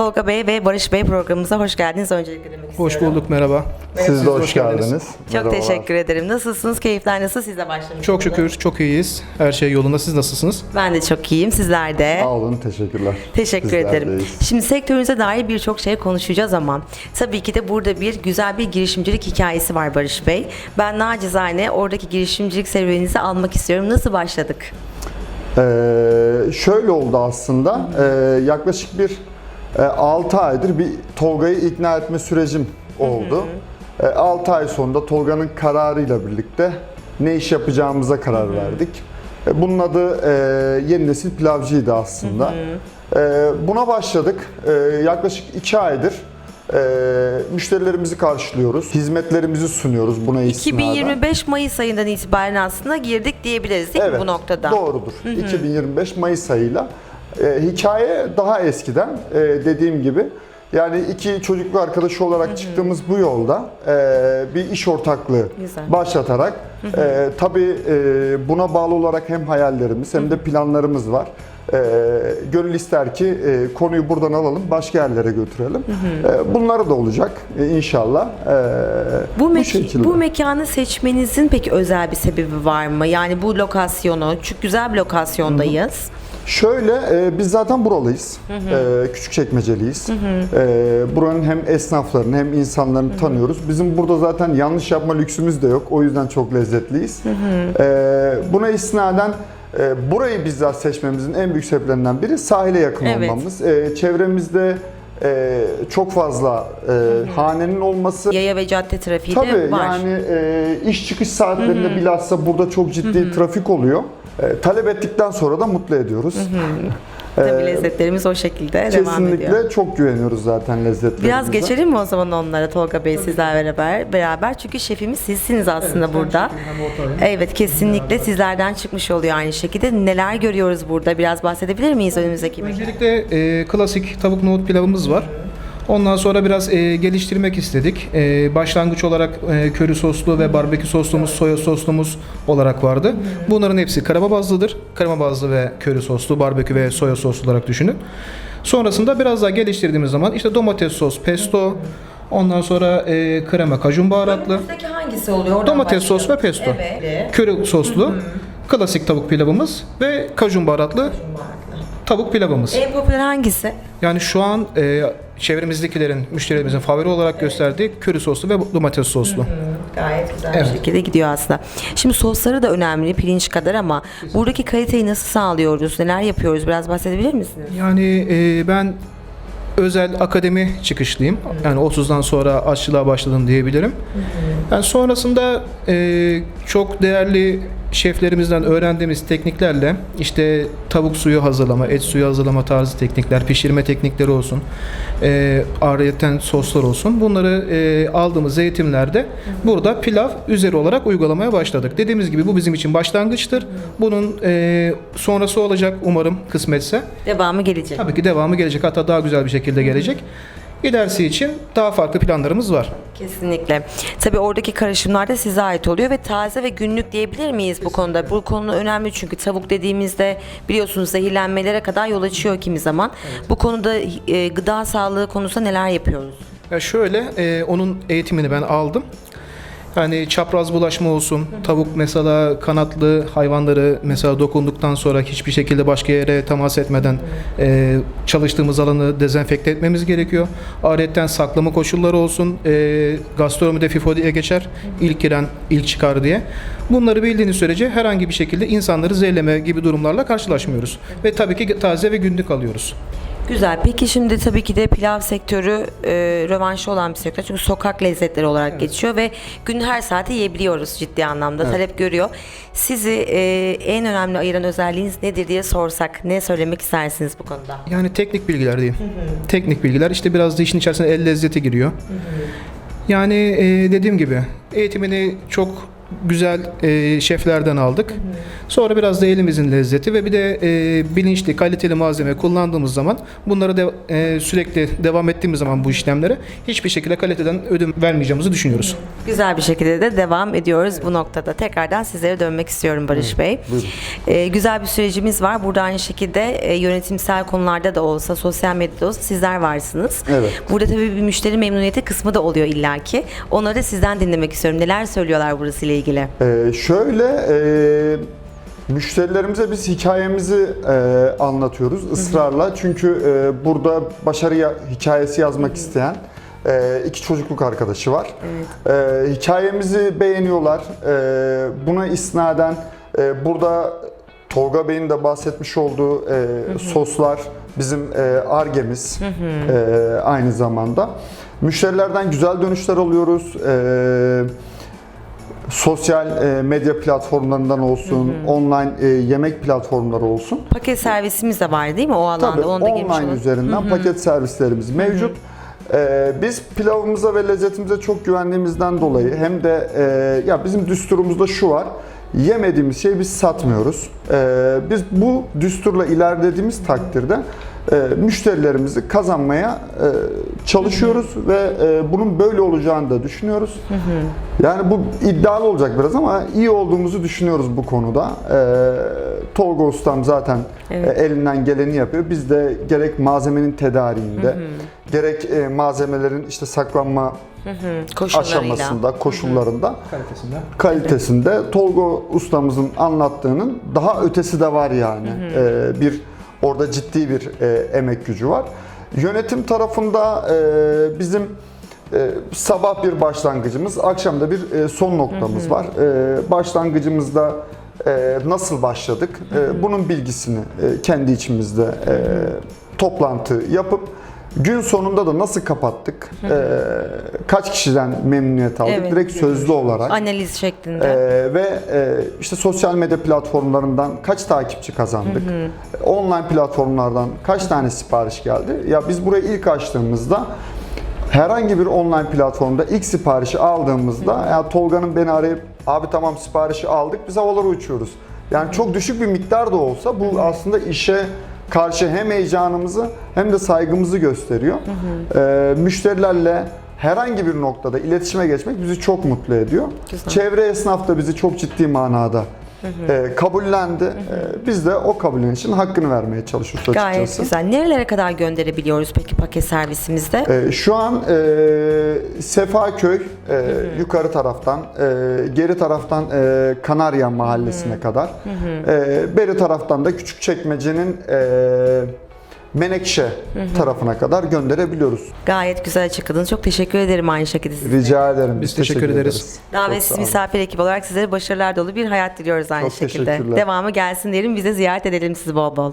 Tolga Bey ve Barış Bey programımıza hoş geldiniz. Öncelikle demek istiyorum. Hoş bulduk, merhaba. Siz de hoş, hoş geldiniz. geldiniz. Çok Merhabalar. teşekkür ederim. Nasılsınız? Keyifler nasıl? Sizle başlamıştık. Çok şükür, çok iyiyiz. Her şey yolunda. Siz nasılsınız? Ben de çok iyiyim. Sizler de. Sağ olun, teşekkürler. Teşekkür Bizler ederim. deyiz. Şimdi sektörünüze dair birçok şey konuşacağız ama tabii ki de burada bir güzel bir girişimcilik hikayesi var Barış Bey. Ben nacizane oradaki girişimcilik serüveninizi almak istiyorum. Nasıl başladık? Ee, şöyle oldu aslında, ee, yaklaşık bir 6 aydır bir Tolga'yı ikna etme sürecim oldu. 6 ay sonunda Tolga'nın kararıyla birlikte ne iş yapacağımıza karar verdik. E, Bunun adı e, Yeni Nesil Pilavcı'ydı aslında. E, buna başladık. E, yaklaşık 2 aydır e, müşterilerimizi karşılıyoruz. Hizmetlerimizi sunuyoruz buna istinaden. 2025 Mayıs ayından itibaren aslında girdik diyebiliriz değil mi bu noktada? Doğrudur. 2025 Mayıs ayıyla. Ee, hikaye daha eskiden ee, dediğim gibi. Yani iki çocuklu arkadaşı olarak çıktığımız bu yolda ee, bir iş ortaklığı Güzel. başlatarak ee, tabii ee, buna bağlı olarak hem hayallerimiz hem de planlarımız var. Ee, gönül ister ki ee, konuyu buradan alalım, başka yerlere götürelim. Ee, bunları da olacak ee, inşallah. Ee, Bu, mek- şekilde. bu mekanı seçmenizin peki özel bir sebebi var mı? Yani bu lokasyonu, çünkü güzel bir lokasyondayız. Şöyle e, biz zaten buralıyız. E, Küçükçekmeceliyiz. E, buranın hem esnaflarını hem insanlarını tanıyoruz. Bizim burada zaten yanlış yapma lüksümüz de yok. O yüzden çok lezzetliyiz. E, buna istinaden e, burayı bizzat seçmemizin en büyük sebeplerinden biri sahile yakın Evet. olmamız. E, çevremizde e, çok fazla e, hanenin olması. Yaya ve cadde trafiği Tabii de var. yani e, iş çıkış saatlerinde bilhassa burada çok ciddi trafik oluyor. E, talep ettikten sonra da mutlu ediyoruz. Tabii e, lezzetlerimiz o şekilde devam ediyor. Kesinlikle çok güveniyoruz zaten lezzetlerimize. Biraz geçelim mi o zaman onlara Tolga Bey sizler beraber beraber çünkü şefimiz sizsiniz aslında burada. Evet kesinlikle sizlerden çıkmış oluyor aynı şekilde. Neler görüyoruz burada? Biraz bahsedebilir miyiz önümüzdeki? Öncelikle e, klasik tavuk nohut pilavımız var. Ondan sonra biraz e, geliştirmek istedik. E, başlangıç olarak e, köri soslu ve barbekü soslumuz, soya soslumuz olarak vardı. Bunların hepsi krema bazlıdır. Krema bazlı ve köri soslu, barbekü ve soya soslu olarak düşünün. Sonrasında biraz daha geliştirdiğimiz zaman işte domates sos, pesto, ondan sonra e, krema kajun baharatlı, Önümüzdeki hangisi oluyor? Oradan domates sos ve pesto. Evet. Köri soslu, klasik tavuk pilavımız ve kajun baharatlı tavuk pilavımız. En popüler hangisi? Yani şu an e, çevremizdekilerin, müşterilerimizin favori olarak gösterdiği köri soslu ve domates soslu. Gayet güzel Evet. bir şekilde gidiyor aslında. Şimdi sosları da önemli pirinç kadar ama buradaki kaliteyi nasıl sağlıyoruz? Neler yapıyoruz? Biraz bahsedebilir misiniz? Yani e, ben özel akademi çıkışlıyım. Yani 30'dan sonra aşçılığa başladım diyebilirim. Yani sonrasında e, çok değerli şeflerimizden öğrendiğimiz tekniklerle işte tavuk suyu hazırlama, et suyu hazırlama tarzı teknikler, pişirme teknikleri olsun, e, ayrıyeten soslar olsun. Bunları e, aldığımız eğitimlerde burada pilav üzeri olarak uygulamaya başladık. Dediğimiz gibi bu bizim için başlangıçtır. Bunun e, sonrası olacak umarım kısmetse. Devamı gelecek. Tabii ki devamı gelecek. Hatta daha güzel bir şekilde gelecek. İlerisi için daha farklı planlarımız var. Kesinlikle. Tabii oradaki karışımlar da size ait oluyor ve taze ve günlük diyebilir miyiz bu konuda? Bu konu önemli çünkü tavuk dediğimizde biliyorsunuz zehirlenmelere kadar yol açıyor kimi zaman. Bu konuda e, gıda sağlığı konusunda neler yapıyoruz? Ya şöyle, e, onun eğitimini ben aldım. Yani çapraz bulaşma olsun, tavuk mesela kanatlı hayvanları mesela dokunduktan sonra hiçbir şekilde başka yere temas etmeden e, çalıştığımız alanı dezenfekte etmemiz gerekiyor. Ayrıca saklama koşulları olsun, e, gastronomide FIFO diye geçer, ilk giren ilk çıkar diye. Bunları bildiğiniz sürece herhangi bir şekilde insanları zehirleme gibi durumlarla karşılaşmıyoruz. Ve tabii ki taze ve günlük alıyoruz. Güzel. Peki şimdi tabii ki de pilav sektörü e, rövanşı olan bir sektör. Çünkü sokak lezzetleri olarak geçiyor ve günün her saati yiyebiliyoruz ciddi anlamda. Talep görüyor. Sizi e, en önemli ayıran özelliğiniz nedir diye sorsak ne söylemek istersiniz bu konuda? Yani teknik bilgiler diyeyim. Teknik bilgiler işte biraz da işin içerisine el lezzeti giriyor. Yani e, dediğim gibi eğitimini çok güzel e, şeflerden aldık. Sonra biraz da elimizin lezzeti ve bir de e, bilinçli, kaliteli malzeme kullandığımız zaman bunları de, e, sürekli devam ettiğimiz zaman bu işlemlere hiçbir şekilde kaliteden ödün vermeyeceğimizi düşünüyoruz. Güzel bir şekilde de devam ediyoruz bu noktada. Tekrardan sizlere dönmek istiyorum Barış Bey. Ee, güzel bir sürecimiz var. Burada aynı şekilde e, yönetimsel konularda da olsa, sosyal medyada olsa sizler varsınız. Evet. Burada tabii bir müşteri memnuniyeti kısmı da oluyor illaki. Onları da sizden dinlemek istiyorum. Neler söylüyorlar burası ile ilgili? Ee, şöyle e, müşterilerimize biz hikayemizi e, anlatıyoruz ısrarla. Çünkü e, burada başarı ya- hikayesi yazmak isteyen e, iki çocukluk arkadaşı var. E, hikayemizi beğeniyorlar. E, buna isnaden e, burada Tolga Bey'in de bahsetmiş olduğu e, soslar bizim e, argemiz e, aynı zamanda. Müşterilerden güzel dönüşler alıyoruz. E, sosyal e, medya platformlarından olsun, online e, yemek platformları olsun. Paket servisimiz de var değil mi o alanda? Tabii Onu da online üzerinden paket servislerimiz mevcut. E, biz pilavımıza ve lezzetimize çok güvendiğimizden dolayı hem de e, ya bizim düsturumuzda şu var. Yemediğimiz şeyi biz satmıyoruz. Biz bu düsturla ilerlediğimiz takdirde müşterilerimizi kazanmaya e, çalışıyoruz ve e, bunun böyle olacağını da düşünüyoruz. Yani bu iddialı olacak biraz ama iyi olduğumuzu düşünüyoruz bu konuda. Ee, Tolga Ustam zaten Evet. e, elinden geleni yapıyor. Biz de gerek malzemenin tedariğinde, gerek malzemelerin işte saklanma Koşullarıyla. aşamasında, koşullarında, Kalitesinde. kalitesinde Tolga Ustamızın anlattığının daha ötesi de var yani. Ee, bir orada ciddi bir e, emek gücü var. Yönetim tarafında e, bizim e, sabah bir başlangıcımız, akşam da bir e, son noktamız var. E, başlangıcımızda e, nasıl başladık? E, bunun bilgisini e, kendi içimizde e, toplantı yapıp gün sonunda da nasıl kapattık? E, kaç kişiden memnuniyet aldık? Evet. Direkt sözlü olarak. Analiz şeklinde. Ee, ve e, işte sosyal medya platformlarından kaç takipçi kazandık? Online platformlardan kaç tane sipariş geldi? Ya biz burayı ilk açtığımızda herhangi bir online platformda ilk siparişi aldığımızda ya Tolga'nın beni arayıp abi tamam siparişi aldık biz havalara uçuyoruz. Yani çok düşük bir miktar da olsa bu aslında işe karşı hem heyecanımızı hem de saygımızı gösteriyor. Ee, müşterilerle herhangi bir noktada iletişime geçmek bizi çok mutlu ediyor. Güzel. Çevre esnaf da bizi çok ciddi manada e, kabullendi. E, biz de o kabullenişin hakkını vermeye çalışıyoruz Gayet açıkçası. güzel. Nerelere kadar gönderebiliyoruz peki paket servisimizde? E, şu an e, Sefaköy e, yukarı taraftan, e, geri taraftan e, Kanarya mahallesine kadar, e, beri taraftan da Küçükçekmece'nin e, Menekşe tarafına kadar gönderebiliyoruz. Gayet güzel açıkladınız. Çok teşekkür ederim aynı şekilde size. Rica ederim. Biz teşekkür ederiz. Çok Davetsiz sağ olun. misafir ekip olarak sizlere başarılar dolu bir hayat diliyoruz aynı Çok şekilde. teşekkürler. Devamı gelsin diyelim. Bize ziyaret edelim sizi bol bol.